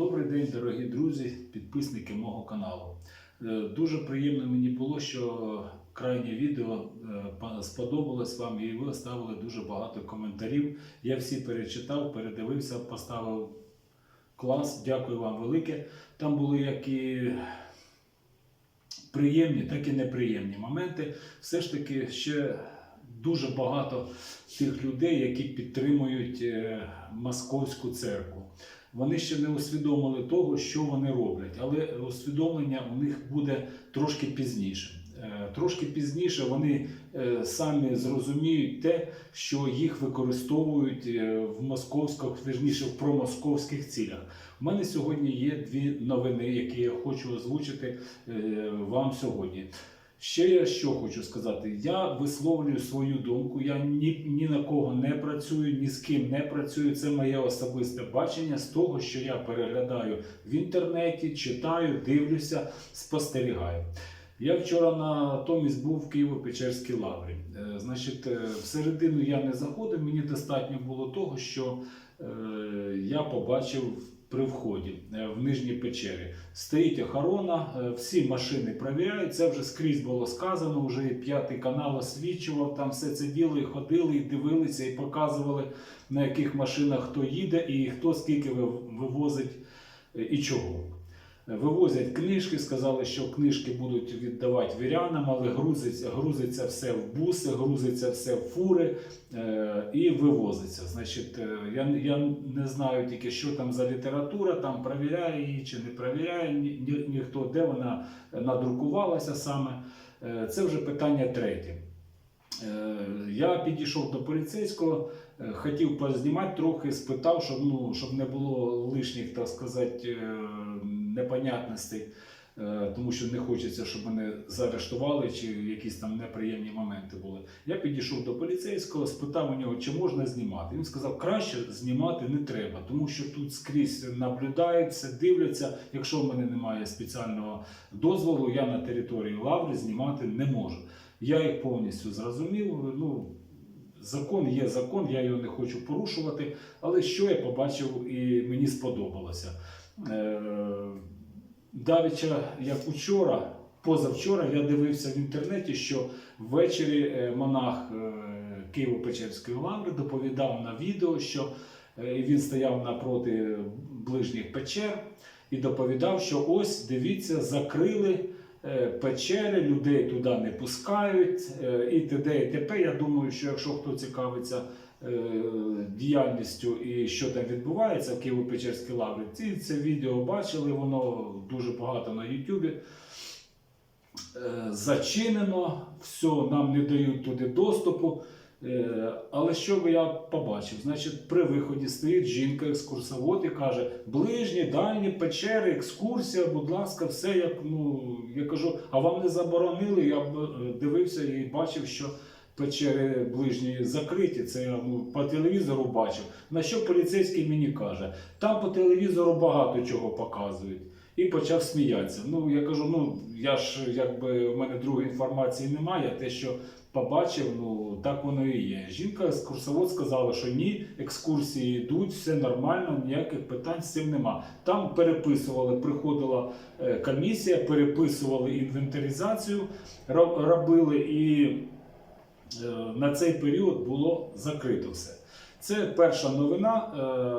Добрий день, дорогі друзі, підписники мого каналу. Е, Дуже приємно мені було, що крайнє відео е, сподобалось вам і ви оставили дуже багато коментарів. Я всі перечитав, передивився, поставив клас. Дякую вам велике. Там були як і приємні, так і неприємні моменти. Все ж таки ще дуже багато тих людей, які підтримують е, московську церкву. Вони ще не усвідомили того, що вони роблять, але усвідомлення у них буде трошки пізніше. Е, Трошки пізніше вони е, самі зрозуміють те, що їх використовують е, в московських, вірніше в промосковських цілях. У мене сьогодні є дві новини, які я хочу озвучити вам сьогодні. Ще я що хочу сказати: я висловлюю свою думку. Я ні, ні на кого не працюю, ні з ким не працюю. Це моє особисте бачення з того, що я переглядаю в інтернеті, читаю, дивлюся, спостерігаю. Я вчора натомість був в Києво-Печерській лаврі. Е, Значить, е, всередину я не заходив, мені достатньо було того, що е, я побачив при вході е, в нижній печері. Стоїть охорона, е, всі машини перевіряють. Це вже скрізь було сказано. Вже і п'ятий канал освічував там все це діло, і ходили, і дивилися, і показували на яких машинах хто їде і хто скільки вивозить е, і чого. Вивозять книжки, сказали, що книжки будуть віддавати вірянам, але грузиться, грузиться все в буси, грузиться все в фури е, і вивозиться. Значить, е, я, я не знаю тільки, що там за література, там перевіряє її чи не перевіряє ні, ні- ніхто, де вона надрукувалася саме. Е, це вже питання третє. Е, Я підійшов до поліцейського, е, хотів познімати трохи, спитав, щоб, ну, щоб не було лишніх, так сказати, непонятностей, тому що не хочеться, щоб мене заарештували чи якісь там неприємні моменти були. Я підійшов до поліцейського, спитав у нього, чи можна знімати. Він сказав, краще знімати не треба, тому що тут скрізь наблюдають, все дивляться. Якщо в мене немає спеціального дозволу, я на території лаври знімати не можу. Я їх повністю зрозумів. Ну, закон є закон, я його не хочу порушувати. Але що я побачив і мені сподобалося. Е, Давіча, як учора, позавчора, я дивився в інтернеті, що ввечері е, монах е, Києво-Печерської лаври доповідав на відео, що він стояв напроти ближніх печер і доповідав, що ось дивіться, закрили печери, людей туди не пускають е, і т.д. і т.п. Я думаю, що якщо хто цікавиться е, діяльністю і що там відбувається в Києво-Печерській лаврі, ці це відео бачили, воно дуже багато на Ютубі. Е, Зачинено, все, нам не дають туди доступу. Е, Але що би я побачив? Значить, при виході стоїть жінка, екскурсовод і каже: ближні, дальні печери, екскурсія, будь ласка, все як ну я кажу, а вам не заборонили? Я б е, дивився і бачив, що печери ближні закриті. Це я ну, по телевізору бачив. На що поліцейський мені каже? Там по телевізору багато чого показують. І почав сміятися. Ну я кажу: ну я ж якби в мене другої інформації немає. Те, що побачив, ну так воно і є. Жінка екскурсовод сказала, що ні, екскурсії йдуть, все нормально, ніяких питань з цим нема. Там переписували, приходила е, комісія, переписували інвентаризацію, робили і е, на цей період було закрито все. Це перша новина,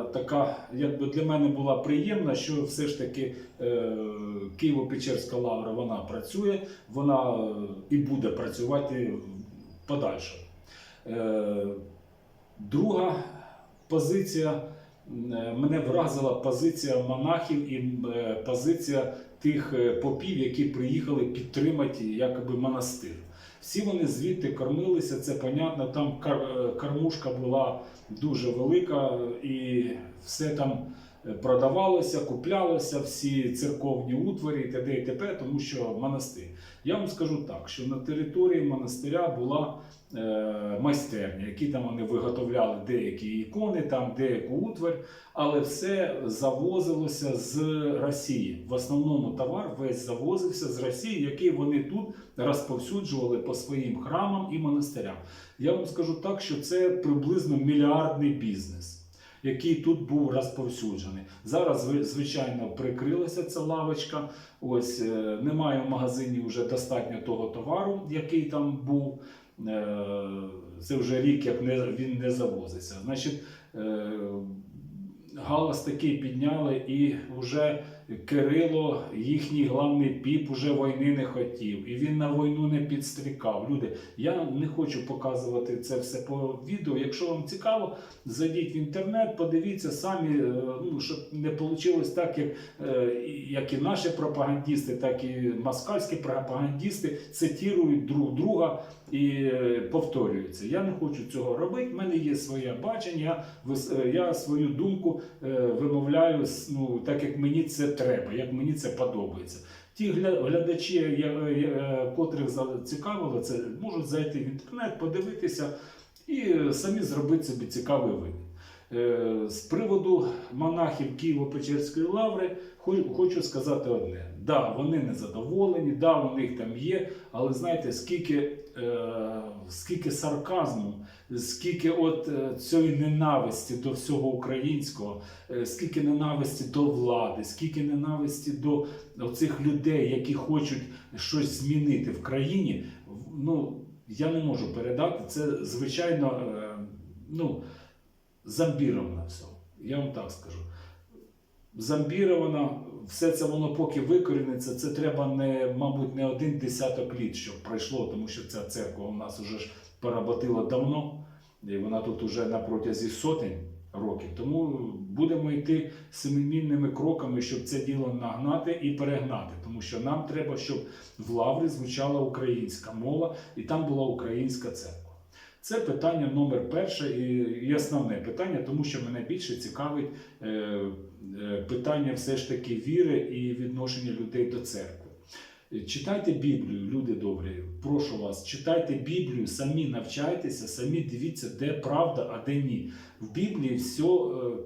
е, така якби для мене була приємна, що все ж таки Києво-Печерська лавра вона працює, вона і буде працювати подальше. Е, друга позиція е, мене вразила позиція монахів і е, позиція тих попів, які приїхали підтримати якоби монастир. Всі вони звідти кормилися, це понятно. Там кар- кормушка була дуже велика, і все там продавалося, куплялося, всі церковні утварі, і т.д. і т.п., тому що монастир. Я вам скажу так, що на території монастиря була е, майстерня, які там вони виготовляли деякі ікони, там деяку утварь, але все завозилося з Росії. В основному товар весь завозився з Росії, який вони тут розповсюджували по своїм храмам і монастирям. Я вам скажу так, що це приблизно мільярдний бізнес. Який тут був розповсюджений. Зараз, звичайно, прикрилася ця лавочка. Ось е, немає в магазині вже достатньо того товару, який там був. Е, Це вже рік, як він не завозиться. Значить, е, галас такий підняли, і вже Кирило, їхній главний піп, уже війни не хотів. І він на війну не підстрікав. Люди, я не хочу показувати це все по відео. Якщо вам цікаво, зайдіть в інтернет, подивіться самі, е, ну, щоб не вийшло так, як, е, як і наші пропагандисти, так і москальські пропагандисти цитірують друг друга і е, повторюються. Я не хочу цього робити. в мене є своє бачення. Я, свою думку вимовляю ну, так, як мені це треба, як мені це подобається. Ті глядачі, котрих зацікавило це, можуть зайти в інтернет, подивитися і самі зробити собі цікавий вибір. Е, З приводу монахів Києво-Печерської лаври хочу сказати одне: да, вони не задоволені, да, у них там є, але знаєте, скільки, скільки сарказму, скільки от е, цієї ненависті до всього українського, е, скільки ненависті до влади, скільки ненависті до цих людей, які хочуть щось змінити в країні. Ну, я не можу передати. Це звичайно е, ну, зомбіровано все. Я вам так скажу. Зомбіровано, все це воно поки викоріниться, це треба не, мабуть, не один десяток літ, щоб пройшло, тому що ця церква у нас вже ж поработила давно, і вона тут уже на протязі сотень років. Тому будемо йти семимільними кроками, щоб це діло нагнати і перегнати. Тому що нам треба, щоб в Лаврі звучала українська мова і там була українська церква. Це питання номер перше і, основне питання, тому що мене більше цікавить е, е, питання все ж таки віри і відношення людей до церкви. Читайте Біблію, люди добрі. Прошу вас, читайте Біблію, самі навчайтеся, самі дивіться, де правда, а де ні. В Біблії все е,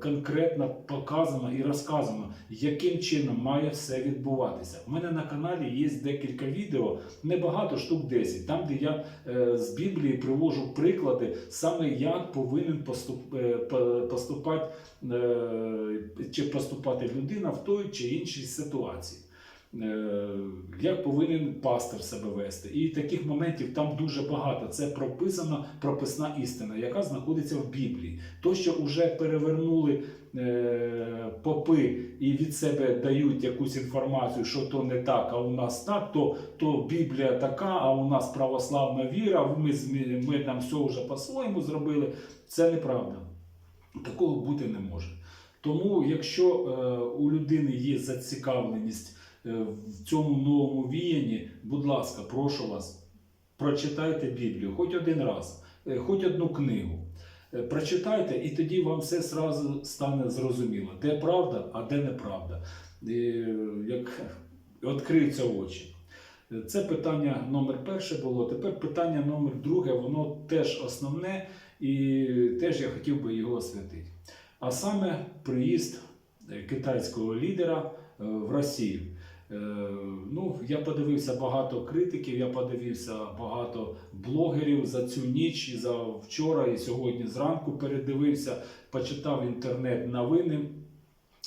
конкретно показано і розказано, яким чином має все відбуватися. У мене на каналі є декілька відео, небагато штук 10, там, де я е, з Біблії привожу приклади, саме як повинен е, поступати, чи поступати людина в той чи іншій ситуації. Е, Як повинен пастор себе вести. І таких моментів там дуже багато. Це прописана прописна істина, яка знаходиться в Біблії. То, що вже перевернули е, попи і від себе дають якусь інформацію, що то не так, а у нас так, то, то Біблія така, а у нас православна віра, ми, ми там все вже по-своєму зробили. Це неправда. Такого бути не може. Тому, якщо е, у людини є зацікавленість в цьому новому віянні, будь ласка, прошу вас, прочитайте Біблію хоч один раз, е, хоч одну книгу. Е, Прочитайте, і тоді вам все зразу стане зрозуміло, де правда, а де неправда. Е, як відкриються очі. Е, Це питання номер перше було. Тепер питання номер друге, воно теж основне, і теж я хотів би його освятити. А саме приїзд е, китайського лідера е, в Росію. Е, Ну, я подивився багато критиків, я подивився багато блогерів за цю ніч, і за вчора, і сьогодні зранку передивився, почитав інтернет новини.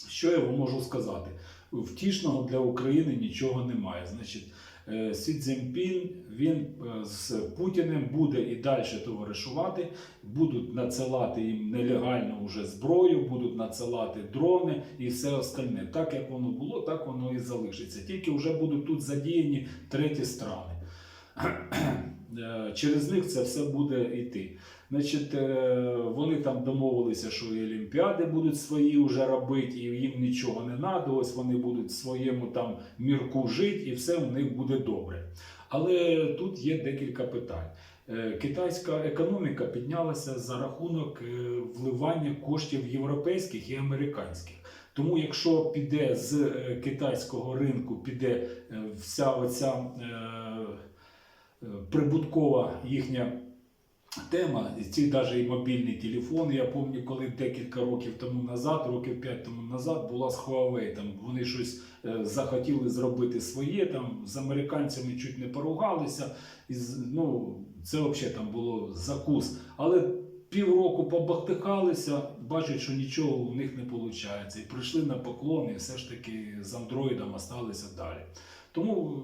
Що я вам можу сказати? Втішного для України нічого немає. Значить, Сі Цзіньпін, він е, з Путіним буде і далі товаришувати, будуть надсилати їм нелегальну вже зброю, будуть надсилати дрони і все остальне. Так як воно було, так воно і залишиться. Тільки вже будуть тут задіяні треті страни. Е, Через них це все буде йти. Значить, е, вони там домовилися, що і Олімпіади будуть свої вже робити, і їм нічого не треба. Ось вони будуть в своєму там мірку жити, і все у них буде добре. Але тут є декілька питань. Е, Китайська економіка піднялася за рахунок вливання коштів європейських і американських. Тому, якщо піде з китайського ринку, піде вся оця прибуткова їхня тема, ці навіть і мобільні телефони. Я пам'ятаю, коли декілька років тому назад, років 5 тому назад, була з Huawei. Там вони щось е, захотіли зробити своє, там з американцями чуть не поругалися. І, ну, це взагалі там було закус. Але півроку побахтикалися, бачать, що нічого у них не виходить. І прийшли на поклон, і все ж таки з андроїдом осталися далі. Тому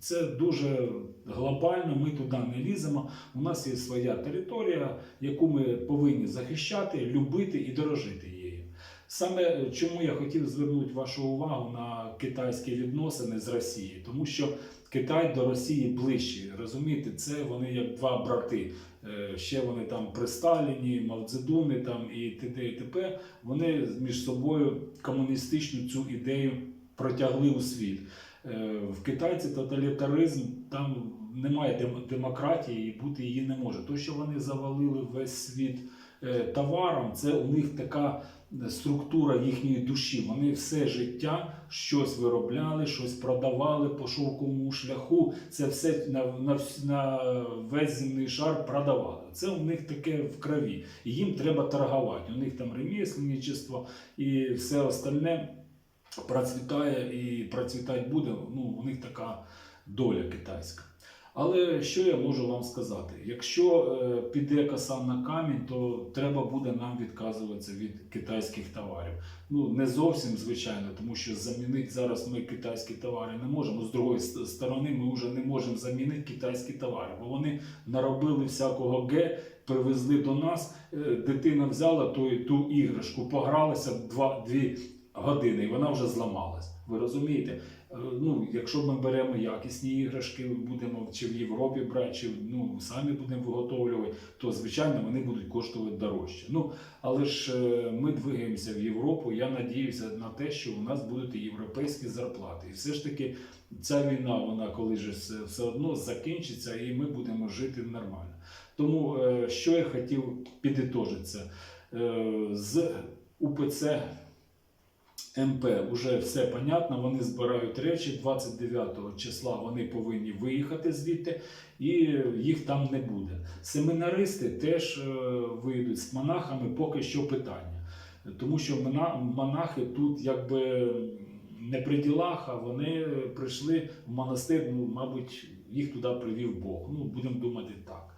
це дуже глобально, ми туди не ліземо. У нас є своя територія, яку ми повинні захищати, любити і дорожити її. Саме чому я хотів звернути вашу увагу на китайські відносини з Росією, тому що Китай до Росії ближче. Розумієте, це вони як два брати. Е, Ще вони там при Сталіні, Мавцедуни там і т.д. і т.п. Вони між собою комуністичну цю ідею протягли у світ. Е, В Китайці тоталітаризм, там немає демократії і бути її не може. То, що вони завалили весь світ е, товаром, це у них така е, структура їхньої душі. Вони все життя щось виробляли, щось продавали по шовковому шляху. Це все на, на, на весь земний шар продавали. Це у них таке в крові. Їм треба торгувати. У них там ремісленничество і все остальне процвітає і процвітати буде. Ну, у них така доля китайська. Але що я можу вам сказати? Якщо е, піде коса на камінь, то треба буде нам відказуватися від китайських товарів. Ну не зовсім звичайно, тому що замінити зараз ми китайські товари не можемо. З другої сторони, ми вже не можемо замінити китайські товари, бо вони наробили всякого ге, привезли до нас. е, Дитина взяла ту, ту іграшку, погралася два, дві години, і вона вже зламалась. Ви розумієте? Е, Ну, якщо ми беремо якісні іграшки, будемо чи в Європі брати, чи ну, самі будемо виготовлювати, то звичайно вони будуть коштувати дорожче. Ну, але ж е, ми двигаємося в Європу. Я надіюся на те, що у нас будуть європейські зарплати. І все ж таки ця війна, вона коли ж все, одно закінчиться, і ми будемо жити нормально. Тому е, що я хотів підітожити це Е, з УПЦ МП вже все понятно. Вони збирають речі 29 числа. Вони повинні виїхати звідти, і їх там не буде. Семінаристи теж е, вийдуть з монахами. Поки що питання, тому що монахи тут якби не при ділах, а вони прийшли в монастир. Ну, мабуть, їх туди привів Бог. Ну, будемо думати так.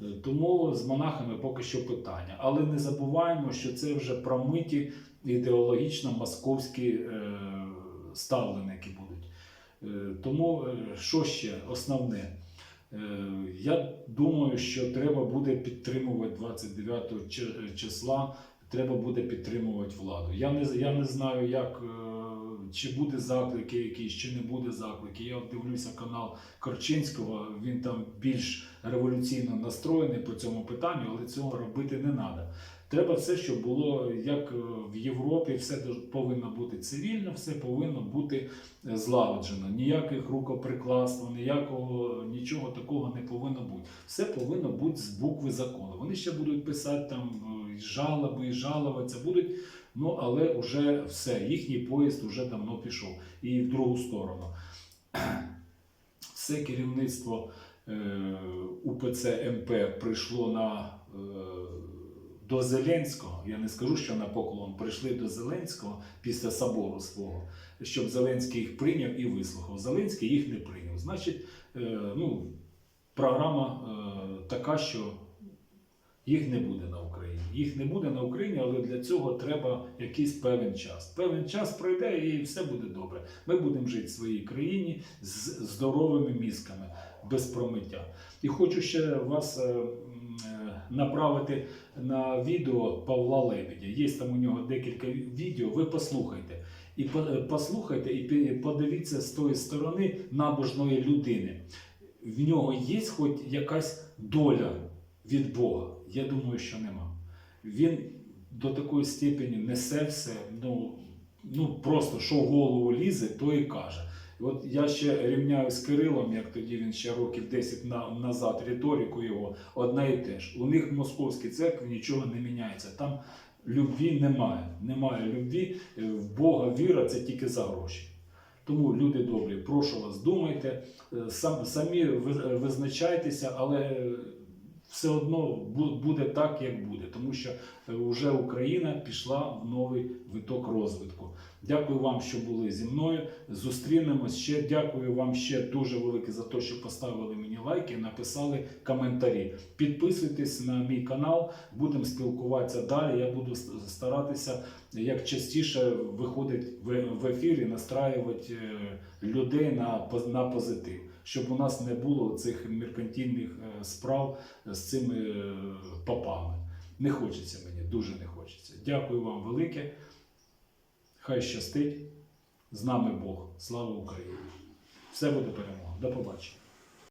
Е, Тому з монахами поки що питання. Але не забуваємо, що це вже промиті ідеологічно московські е, ставленики будуть. Е, тому що ще основне? Я думаю, що треба буде підтримувати 29 числа, треба буде підтримувати владу. Я не, я не знаю, як, чи буде заклики якісь, чи не буде заклики. Я дивлюся канал Корчинського, він там більш революційно настроєний по цьому питанню, але цього робити не треба. Треба все, щоб було як е, в Європі, все повинно бути цивільно, все повинно бути е, злагоджено. Ніяких рукоприкладств, ніякого нічого такого не повинно бути. Все повинно бути з букви закону. Вони ще будуть писати там е, жалоби, жалуватися будуть. Ну але вже все, їхній поїзд вже давно пішов і в другу сторону. Все керівництво е, УПЦ МП прийшло на, е, до Зеленського. Я не скажу, що на поклон прийшли до Зеленського після собору свого, щоб Зеленський їх прийняв і вислухав. Зеленський їх не прийняв. Значить, е, ну, програма така, що їх не буде на Україні. Їх не буде на Україні, але для цього треба якийсь певний час. Певний час пройде і все буде добре. Ми будемо жити в своїй країні з здоровими мізками, без промиття. І хочу ще вас е, е, направити на відео Павла Лебедя. Є там у нього декілька відео. Ви послухайте. І е, послухайте, і подивіться з тої сторони набожної людини. В нього є хоч якась доля від Бога? Я думаю, що нема. Він до такої степені несе все, ну, ну просто що в голову лізе, то і каже. От я ще рівняю з Кирилом, як тоді він ще років 10 на, назад, риторику його, одна і те ж. У них в московській церкві нічого не міняється. Там любві немає. Немає любві, Е, в Бога віра це тільки за гроші. Тому, люди добрі, прошу вас, думайте, е, сам, самі визначайтеся, але все одно буде так, як буде, тому що вже Україна пішла в новий виток розвитку. Дякую вам, що були зі мною. Зустрінемось ще. Дякую вам ще дуже велике за те, що поставили мені лайки, написали коментарі. Підписуйтесь на мій канал, будемо спілкуватися далі. Я буду старатися як частіше виходить в, в ефір і настраювати е, людей на позитив, щоб у нас не було цих меркантильних е, справ з цими е, попами. Не хочеться мені, дуже не хочеться. Дякую вам велике. Хай щастить. З нами Бог. Слава Україні! Все буде перемога. До побачення.